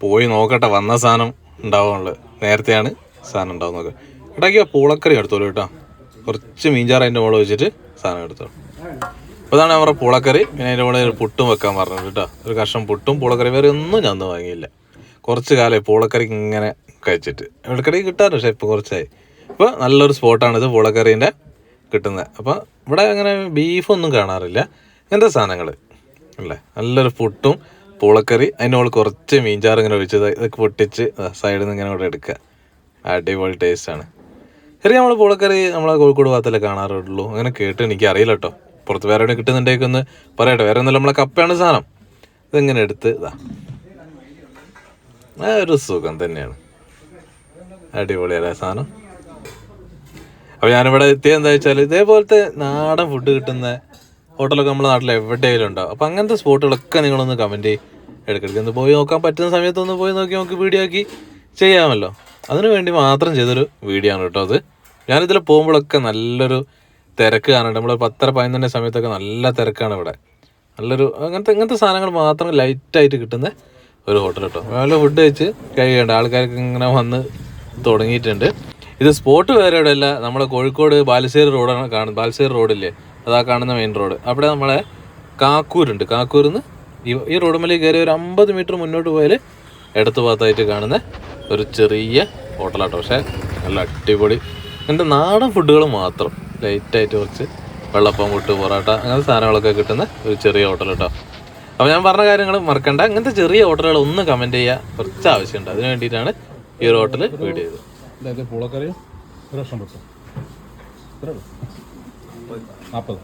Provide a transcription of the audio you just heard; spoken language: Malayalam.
പോയി നോക്കട്ടെ വന്ന സാധനം ഉണ്ടാവുള്ളത് നേരത്തെയാണ് സാധനം ഉണ്ടാവുന്നത്. ഇടയ്ക്ക് പൂളക്കറി എടുത്തോളൂ കേട്ടോ. കുറച്ച് മീൻചാറ് അതിന്റെ മുകളിൽ വെച്ചിട്ട് സാധനം എടുത്തോളൂ. അപ്പോൾ ഇതാണ് നമ്മുടെ പൂളക്കറി. പിന്നെ അതിന്റെ മുകളിൽ പുട്ടും വെക്കാൻ പറഞ്ഞത് കേട്ടോ. ഒരു കഷ്ണം പുട്ടും പൂളക്കറി വേറെ ഒന്നും ഞാൻ വാങ്ങിയില്ല. കുറച്ച് കാലമായി പൂളക്കറി ഇങ്ങനെ കഴിച്ചിട്ട്. ഇടയ്ക്കിടയ്ക്ക് കിട്ടാറ് പക്ഷേ ഇപ്പോൾ കുറച്ചായി. ഇപ്പോൾ നല്ലൊരു സ്പോട്ടാണിത് പൂളക്കറീന്റെ കിട്ടുന്നത്. അപ്പോൾ ഇവിടെ അങ്ങനെ ബീഫൊന്നും കാണാറില്ല. ഇങ്ങനത്തെ സാധനങ്ങൾ അല്ലേ? നല്ലൊരു പുട്ടും പൂളക്കറി. മുകളിൽ കുറച്ച് മീൻചാറ് ഇങ്ങനെ ഒഴിച്ചത് ഇതൊക്കെ പൊട്ടിച്ച് സൈഡിൽ നിന്ന് ഇങ്ങനെ ഇവിടെ എടുക്കുക അടിപൊളി ആണ്. ശരി നമ്മൾ പൂളക്കറി നമ്മളെ കോഴിക്കോട് ഭാഗത്തല്ലേ കാണാറുള്ളൂ. അങ്ങനെ കേട്ട് എനിക്ക് അറിയില്ല കേട്ടോ പുറത്ത് വേറെ എവിടെ കിട്ടുന്നുണ്ടെങ്കിൽ ഒന്ന് പറയട്ടെ. വേറെ ഒന്നുമില്ല നമ്മളെ കപ്പയാണ് സാധനം. ഇതിങ്ങനെ എടുത്ത് ഇതാ. ഒരു സുഖം തന്നെയാണ്. അടിപൊളിയല്ലേ സാധനം. അപ്പോൾ ഞാനിവിടെ എത്തിയത് എന്താ വെച്ചാൽ ഇതേപോലത്തെ നാടൻ ഫുഡ് കിട്ടുന്ന ഹോട്ടലൊക്കെ നമ്മുടെ നാട്ടിൽ എവിടെയെങ്കിലും ഉണ്ടാവും അപ്പോൾ അങ്ങനത്തെ സ്പോട്ടുകളൊക്കെ നിങ്ങളൊന്ന് കമന്റ് ഇടയ്ക്കിടയ്ക്ക് ഒന്ന് പോയി നോക്കാൻ പറ്റുന്ന സമയത്ത് ഒന്ന് പോയി നോക്കി നമുക്ക് വീഡിയോ ആക്കി ചെയ്യാമല്ലോ. അതിനു വേണ്ടി മാത്രം ചെയ്തൊരു വീഡിയോ ആണ് കേട്ടോ അത്. ഞാനിതിൽ പോകുമ്പോഴൊക്കെ നല്ലൊരു തിരക്ക് കാണുന്നുണ്ട് നമ്മൾ പത്തര പതിനൊന്നിന്റെ സമയത്തൊക്കെ നല്ല തിരക്കാണ് ഇവിടെ. നല്ലൊരു അങ്ങനത്തെ ഇങ്ങനത്തെ സാധനങ്ങൾ മാത്രം ലൈറ്റായിട്ട് കിട്ടുന്ന ഒരു ഹോട്ടൽ കേട്ടോ. നല്ല ഫുഡ് കഴിച്ച് കഴിയേണ്ട ആൾക്കാർക്ക് ഇങ്ങനെ വന്ന് തുടങ്ങിയിട്ടുണ്ട്. ഇത് സ്പോട്ട് വേറെ ഇവിടെ അല്ല നമ്മുടെ കോഴിക്കോട് ബാലുശ്ശേരി റോഡാണ് കാണുന്നത്. ബാലുശ്ശേരി റോഡില്ലേ അതാ കാണുന്ന മെയിൻ റോഡ് അവിടെ നമ്മളെ കാക്കൂരുണ്ട്. കാക്കൂരിൽ നിന്ന് ഈ റോഡ് മേലെ കയറി ഒരു അമ്പത് മീറ്റർ മുന്നോട്ട് പോയാൽ ഇടത്ത് ഭാഗത്തായിട്ട് കാണുന്ന ഒരു ചെറിയ ഹോട്ടലാട്ടോ പക്ഷേ നല്ല അടിപൊളി. എന്റെ നാടൻ ഫുഡുകൾ മാത്രം. ലൈറ്റായിട്ട് കുറച്ച് വെള്ളപ്പം പുട്ട് പൊറോട്ട അങ്ങനത്തെ സാധനങ്ങളൊക്കെ കിട്ടുന്ന ഒരു ചെറിയ ഹോട്ടൽ കേട്ടോ അപ്പോൾ ഞാൻ പറഞ്ഞ കാര്യങ്ങൾ മറക്കണ്ട. അങ്ങനത്തെ ചെറിയ ഹോട്ടലുകൾ ഒന്ന് കമന്റ് ചെയ്യുക കുറച്ച് ആവശ്യമുണ്ട്. അതിന് വേണ്ടിയിട്ടാണ് ഈ ഒരു ഹോട്ടൽ വീഡിയോ ചെയ്തത്. പൂളക്കറിയും ഒരു വർഷം പെട്ടു നാൽപ്പത്